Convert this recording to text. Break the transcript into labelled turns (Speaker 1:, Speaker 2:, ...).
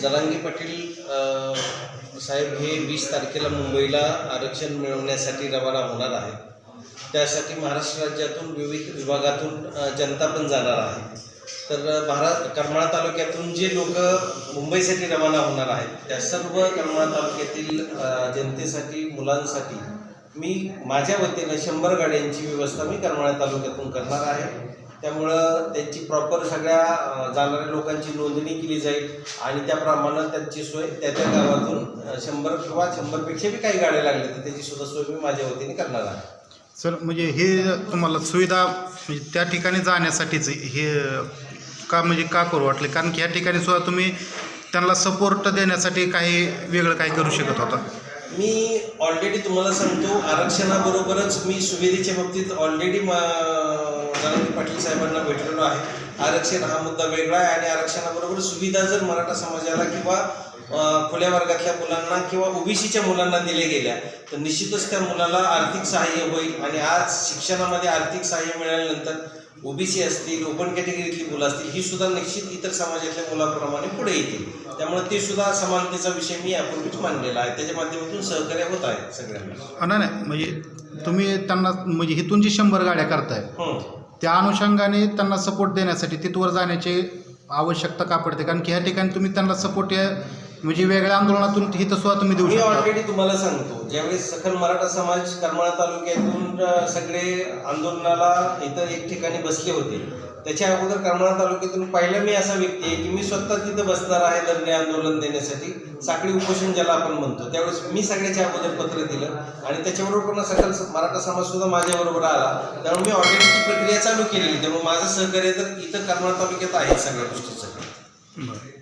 Speaker 1: जरांगी पाटील साहेब हे वीस तारखेला मुंबईला आरक्षण मिळवण्यासाठी रवाना होणार आहे. त्यासाठी महाराष्ट्र राज्यातून विविध विभागातून जनता पण जाणार आहे. तर महारा करमाळा तालुक्यातून जे लोक मुंबईसाठी रवाना होणार आहेत त्या सर्व करमाळा तालुक्यातील जनतेसाठी मुलांसाठी मी माझ्या वतीनं शंभर गाड्यांची व्यवस्था मी करमाळा तालुक्यातून करणार आहे. त्यामुळं त्यांची प्रॉपर सगळ्या जाणाऱ्या लोकांची नोंदणी केली जाईल आणि त्याप्रमाणे त्यांची सोय त्या त्या गावातून शंभर किंवा शंभरपेक्षा बी काही गाड्या लागल्या तर त्याची सुद्धा सोय मी माझ्या वतीने करणार आहे.
Speaker 2: सर म्हणजे हे तुम्हाला सुविधा म्हणजे त्या ठिकाणी जाण्यासाठीच हे का म्हणजे का करू वाटले? कारण की ह्या ठिकाणी सुद्धा तुम्ही त्यांना सपोर्ट देण्यासाठी काही वेगळं काही करू शकत होता.
Speaker 1: मी ऑलरेडी तुम्हाला सांगतो आरक्षणाबरोबरच मी सुविधेच्या बाबतीत ऑलरेडी जरांगी पाटील साहेबांना भेटलेलो आहे. आरक्षण हा मुद्दा वेगळा आहे आणि आरक्षणाबरोबर सुविधा जर मराठा समाजाला किंवा खुल्या वर्गातल्या मुलांना किंवा ओबीसीच्या मुलांना दिल्या गेल्या तर निश्चितच त्या मुलाला आर्थिक सहाय्य होईल आणि आज शिक्षणामध्ये आर्थिक सहाय्य मिळाल्यानंतर ओबीसी असतील ओपन कॅटेगरीतली मुलं असतील ही सुद्धा निश्चित इतर समाजातल्या मुलाप्रमाणे पुढे येतील. त्यामुळे ते सुद्धा समानतेचा विषय मी यापूर्वीच मांडलेला आहे. त्याच्या माध्यमातून सहकार्य होत आहे सगळ्यांना.
Speaker 2: नाही नाही म्हणजे तुम्ही त्यांना म्हणजे इथून जी शंभर गाड्या करताय
Speaker 1: हं.
Speaker 2: त्या अनुषंगाने त्यांना सपोर्ट देण्यासाठी तिथवर जाण्याची आवश्यकता का पडते? कारण की ह्या ठिकाणी तुम्ही त्यांना सपोर्ट म्हणजे वेगळ्या आंदोलनातून इथं सुद्धा तुम्ही देऊ
Speaker 1: मी
Speaker 2: शकता.
Speaker 1: ऑलरेडी तुम्हाला सांगतो ज्यावेळेस सखल मराठा समाज करमाळा तालुक्यातून अ, सगळे आंदोलनाला इथं एक ठिकाणी बसले होते. त्याच्या अगोदर करमाळा तालुक्यातून पहिला मी असा व्यक्ती आहे की मी स्वतः तिथं बसणार आहे धरणे आंदोलन देण्यासाठी. साखळी उपोषण ज्याला आपण म्हणतो त्यावेळेस मी सगळ्याच्या अगोदर पत्र दिलं आणि त्याच्याबरोबर पण सकल स- मराठा समाज सुद्धा माझ्याबरोबर आला. त्यामुळे मी ऑलरेडी ती प्रक्रिया चालू केलेली. त्यामुळे माझं सहकार्य तर इथं करमाळा तालुक्यात आहे सगळ्या गोष्टीचं.
Speaker 2: बरं.